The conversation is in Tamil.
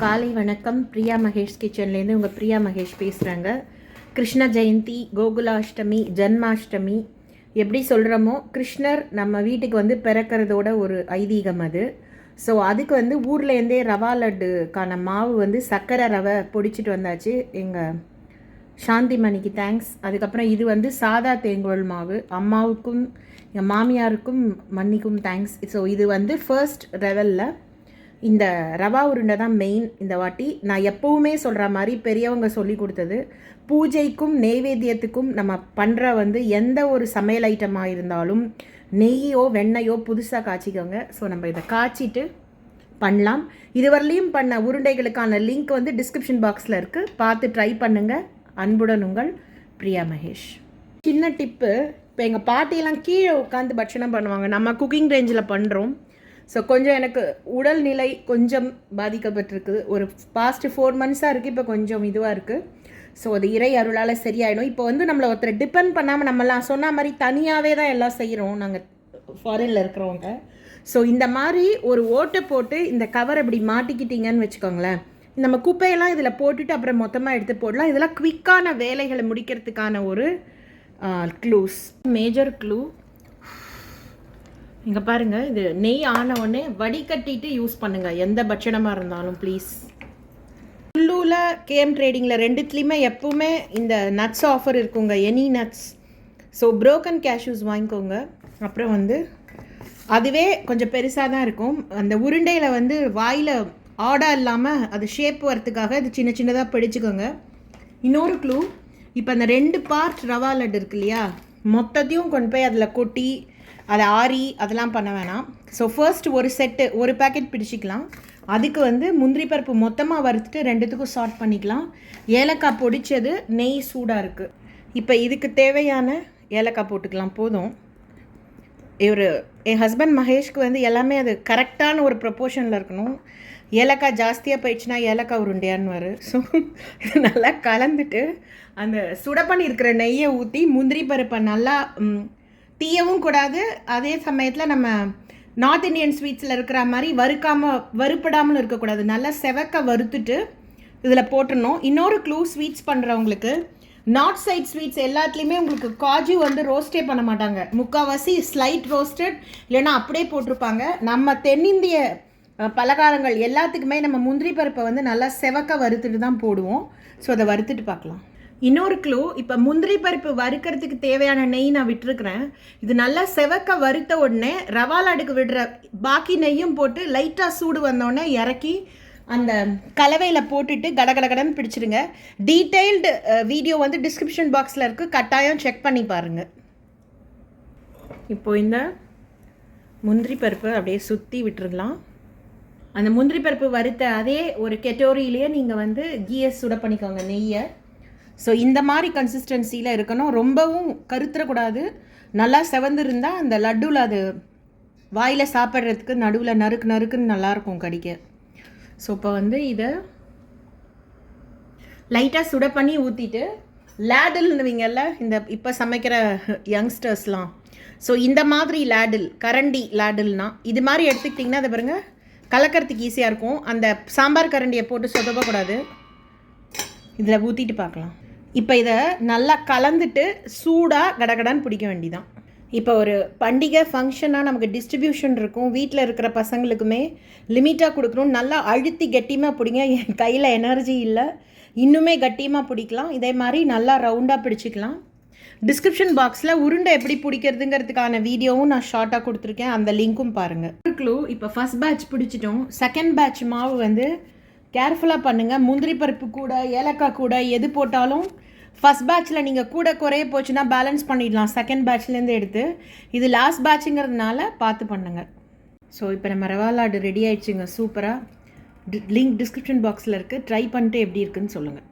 காலை வணக்கம். பிரியா மகேஷ் கிச்சன்லேருந்து உங்கள் பிரியா மகேஷ் பேசுகிறாங்க கிருஷ்ண ஜெயந்தி கோகுலாஷ்டமி ஜன்மாஷ்டமி எப்படி சொல்கிறோமோ கிருஷ்ணர் நம்ம வீட்டுக்கு வந்து பிறக்கிறதோட ஒரு ஐதீகம் அது. ஸோ அதுக்கு வந்து ஊர்லேருந்தே ரவா லட்டுக்கான மாவு வந்து சர்க்கரை ரவை பொடிச்சிட்டு வந்தாச்சு. எங்கள் சாந்தி மணிக்கு தேங்க்ஸ் அதுக்கப்புறம் இது வந்து சாதா தேங்குழல் மாவு. அம்மாவுக்கும் எங்கள் மாமியாருக்கும் மன்னிக்கும் தேங்க்ஸ் ஸோ இது வந்து ஃபர்ஸ்ட் லெவலில் இந்த ரவா உருண்டை தான் மெயின் இந்த வாட்டி. நான் எப்போவுமே சொல்கிற மாதிரி பெரியவங்க சொல்லி கொடுத்தது. பூஜைக்கும் நெய்வேத்தியத்துக்கும் நம்ம பண்ணுற வந்து எந்த ஒரு சமையல் ஐட்டமாக இருந்தாலும் நெய்யோ வெண்ணையோ புதுசாக காய்ச்சிக்கோங்க. ஸோ நம்ம இதை காய்ச்சிட்டு பண்ணலாம். இதுவரையிலையும் பண்ண உருண்டைகளுக்கான லிங்க் வந்து டிஸ்கிரிப்ஷன் பாக்ஸில் இருக்குது பார்த்து ட்ரை பண்ணுங்கள் அன்புடன் உங்கள் பிரியா மகேஷ். சின்ன டிப்பு இப்போ எங்கள் பாட்டியெல்லாம் கீழே உட்காந்து பட்சணம் பண்ணுவாங்க. நம்ம குக்கிங் ரேஞ்சில் பண்ணுறோம் ஸோ கொஞ்சம் எனக்கு உடல்நிலை கொஞ்சம் பாதிக்கப்பட்டிருக்கு. ஒரு பாஸ்ட் ஃபோர் மந்த்ஸாக இருக்குது இப்போ கொஞ்சம் இதுவாக இருக்குது ஸோ அது இறை அருளால் சரியாயிடும். இப்போ வந்து நம்மளை ஒருத்தர் டிபெண்ட் பண்ணாமல் நம்மலாம் சொன்ன மாதிரி தனியாகவே தான் எல்லாம் செய்கிறோம் நாங்கள் ஃபாரினில் இருக்கிறவங்க. ஸோ இந்த மாதிரி ஒரு ஓட்டை போட்டு இந்த கவர் அப்படி மாட்டிக்கிட்டீங்கன்னு வச்சுக்கோங்களேன். நம்ம குப்பையெல்லாம் இதில் போட்டுட்டு அப்புறம் மொத்தமாக எடுத்து போடலாம். இதெல்லாம் குவிக்கான வேலைகளை முடிக்கிறதுக்கான ஒரு க்ளூஸ் மேஜர் க்ளூ இங்கே பாருங்கள் இது நெய் ஆன உடனே வடிகட்டிட்டு யூஸ் பண்ணுங்கள் எந்த பட்சணமாக இருந்தாலும் ப்ளீஸ் குல்லூவில் கேஎம் ட்ரேடிங்கில் ரெண்டுத்துலேயுமே எப்பவுமே இந்த நட்ஸ் ஆஃபர் இருக்குங்க. Any nuts so broken cashews வாங்கிக்கோங்க. அப்புறம் வந்து அதுவே கொஞ்சம் பெருசாக தான் இருக்கும். அந்த உருண்டையில் வந்து வாயில் ஆடா இல்லாமல் அது ஷேப் வரத்துக்காக இது சின்ன சின்னதாக பிடிச்சிக்கோங்க. இன்னொரு க்ளூ இப்போ அந்த ரெண்டு பார்ட் ரவா லட்டு இருக்கு இல்லையா? மொத்தத்தையும் கொண்டு போய் அதில் கொட்டி அதை ஆரி அதெல்லாம் பண்ண வேணாம். ஸோ ஃபர்ஸ்ட் ஒரு செட்டு ஒரு பேக்கெட் பிடிச்சிக்கலாம். அதுக்கு வந்து முந்திரி பருப்பு மொத்தமாக வறுத்துட்டு ரெண்டுத்துக்கும் சார்ட் பண்ணிக்கலாம். ஏலக்காய் பொடிச்சது நெய் சூடாக இருக்குது இப்போ இதுக்கு தேவையான ஏலக்காய் போட்டுக்கலாம். போதும். இவர் என் ஹஸ்பண்ட் மகேஷ்க்கு வந்து எல்லாமே அது கரெக்டான ஒரு ப்ரப்போர்ஷனில் இருக்கணும். ஏலக்காய் ஜாஸ்தியாக போயிடுச்சுன்னா ஏலக்காய் உருண்டையான்னு வரும் ஸோ நல்லா கலந்துட்டு அந்த சுட பண்ணியிருக்கிற நெய்யை ஊற்றி முந்திரி பருப்பை நல்லா தீயவும் கூடாது. அதே சமயத்தில் நம்ம நார்த் இந்தியன் ஸ்வீட்ஸில் இருக்கிற மாதிரி வறுக்காமல் வறுப்படாமல் இருக்கக்கூடாது. நல்லா செவக்க வறுத்துட்டு இதில் போட்டுடணும். இன்னொரு க்ளூ ஸ்வீட்ஸ் பண்ணுறவங்களுக்கு நார்த் சைட் ஸ்வீட்ஸ் எல்லாத்துலேயுமே உங்களுக்கு காஜு வந்து ரோஸ்டே பண்ண மாட்டாங்க. முக்கால்வாசி ஸ்லைட் ரோஸ்டட் இல்லைன்னா அப்படியே போட்டிருப்பாங்க. நம்ம தென்னிந்திய பலகாரங்கள் எல்லாத்துக்குமே நம்ம முந்திரி பருப்பை வந்து நல்லா செவக்க வறுத்துட்டு தான் போடுவோம். ஸோ அதை வறுத்துட்டு பார்க்கலாம். இன்னொரு க்ளூ இப்போ முந்திரி பருப்பு வறுக்கிறதுக்கு தேவையான நெய் நான் விட்டுருக்குறேன். இது நல்லா செவக்க வறுத்த உடனே ரவா லாடுக்கு விடுற பாக்கி நெய்யும் போட்டு லைட்டாக சூடு வந்தோடனே இறக்கி அந்த கலவையில் போட்டுட்டு கடகடகடன்னு பிடிச்சிடுங்க டீட்டெயில்டு வீடியோ வந்து டிஸ்கிரிப்ஷன் பாக்ஸில் இருக்குது கட்டாயம் செக் பண்ணி பாருங்கள் இப்போ இந்த முந்திரி பருப்பு அப்படியே சுற்றி விட்டுருக்கலாம் அந்த முந்திரி பருப்பு வறுத்த அதே ஒரு கெட்டோரியிலேயே நீங்கள் வந்து கீயை சுட பண்ணிக்கோங்க நெய்யை. ஸோ இந்த மாதிரி கன்சிஸ்டன்சியில் இருக்கணும். ரொம்பவும் கருத்துறக்கூடாது. நல்லா செவந்திருந்தால் அந்த லட்டுவில் அது வாயில் சாப்பிட்றதுக்கு நடுவில் நறுக்கு நறுக்குன்னு நல்லாயிருக்கும் கடிக்க. ஸோ இப்போ வந்து இதை லைட்டாக சுட பண்ணி ஊற்றிட்டு லேடில்னுவீங்கல்ல இந்த இப்போ சமைக்கிற யங்ஸ்டர்ஸ்லாம் ஸோ இந்த மாதிரி லேடில் கரண்டி லேடில்னா இது மாதிரி எடுத்துக்கிட்டிங்கன்னா அதை பாருங்க கலக்கிறதுக்கு ஈஸியாக இருக்கும். அந்த சாம்பார் கரண்டியை போட்டு சொதப்பக்கூடாது. இதில் ஊற்றிட்டு பார்க்கலாம். இப்போ இதை நல்லா கலந்துட்டு சூடாக கடகடான்னு பிடிக்க வேண்டிதான். இப்போ ஒரு பண்டிகை ஃபங்க்ஷனாக நமக்கு டிஸ்ட்ரிபியூஷன் இருக்கும். வீட்டில் இருக்கிற பசங்களுக்குமே லிமிட்டாக கொடுக்கணும். நல்லா அழுத்தி கெட்டியமாக பிடிங்க. என் கையில் எனர்ஜி இல்லை. இன்னுமே கட்டியமாக பிடிக்கலாம். இதே மாதிரி நல்லா ரவுண்டாக பிடிச்சிக்கலாம். டிஸ்கிரிப்ஷன் பாக்ஸில் உருண்டை எப்படி பிடிக்கிறதுங்கிறதுக்கான வீடியோவும் நான் ஷார்ட்டாக கொடுத்துருக்கேன். அந்த லிங்க்கும் பாருங்கள் க்ளூ இப்போ ஃபஸ்ட் பேட்ச் பிடிச்சிட்டோம். செகண்ட் பேட்ச் மாவு வந்து கேர்ஃபுல்லாக பண்ணுங்கள் முந்திரி பருப்பு கூட ஏலக்காய் கூட எது போட்டாலும் ஃபஸ்ட் பேட்ச்சில் நீங்கள் கூட குறைய போச்சுன்னா பேலன்ஸ் பண்ணிடலாம். செகண்ட் பேட்ச்லேருந்து எடுத்து இது லாஸ்ட் பேட்சுங்கிறதுனால பார்த்து பண்ணுங்கள் ஸோ இப்போ நம்ம ரவா லாடு ரெடி ஆயிடுச்சுங்க. சூப்பராக லிங்க் டிஸ்கிரிப்ஷன் பாக்ஸில் இருக்குது ட்ரை பண்ணிட்டு எப்படி இருக்குன்னு சொல்லுங்கள்